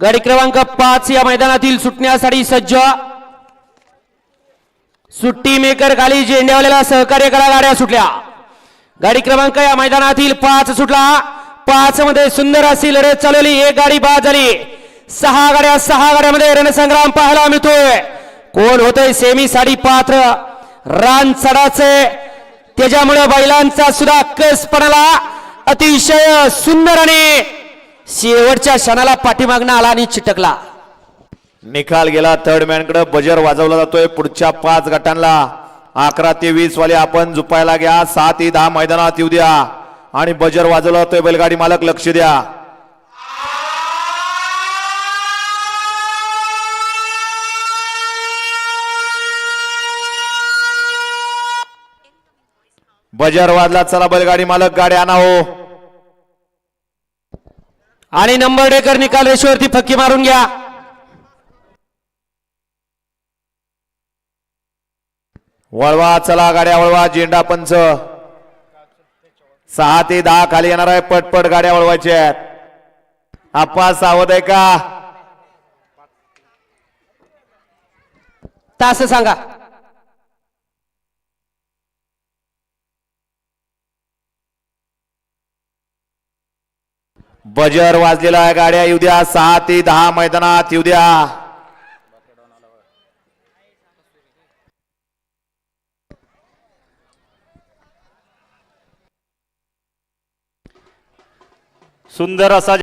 गाडी क्रमांक पाच या मैदानातील सुटण्यासाठी सज्ज. सुट्टी मेकर खाली झेंड्यावाल्याला सहकार्य करा गाड्या सुटल्या. गाडी क्रमांक या मैदानातील पाच सुटला. पाच मध्ये सुंदर अशी लढत चालवली एक गाडी बाद झाली. सहा गाड्या सहा गाड्यामध्ये रणसंग्राम पाहायला मिळतोय. कोण होतंय सेमी साडी पात्र? रान चढाचे. त्याच्यामुळे बैलांचा सुद्धा कसपणाला अतिशय सुंदर आणि शेवटच्या क्षणाला पाठीमागणं आला आणि चिटकला. निकाल गेला थर्ड मॅनकडे बजर वाजवला जातोय पुढच्या पाच गटांना. अकरा ते वीस वाले आपण झुपायला घ्या सात ते दहा मैदानात येऊ द्या. आणि बजर वाजवला जातोय बैलगाडी मालक लक्ष द्या. बजर वाजला चला बैलगाडी मालक गाडी आणा हो आणि नंबर डेकर निकाल रेषेवरती फक्की मारून घ्या. वळवा चला गाड्या वळवा झेंडा पंच. सहा ते दहा खाली येणार आहे पटपट गाड्या वळवायच्या आहेत. आप्पा सावध आहे का? तास सांगा. बजर वाजलेला आहे गाड्या येऊ द्या. सहा ते दहा मैदानात येऊ द्या. सुंदर असा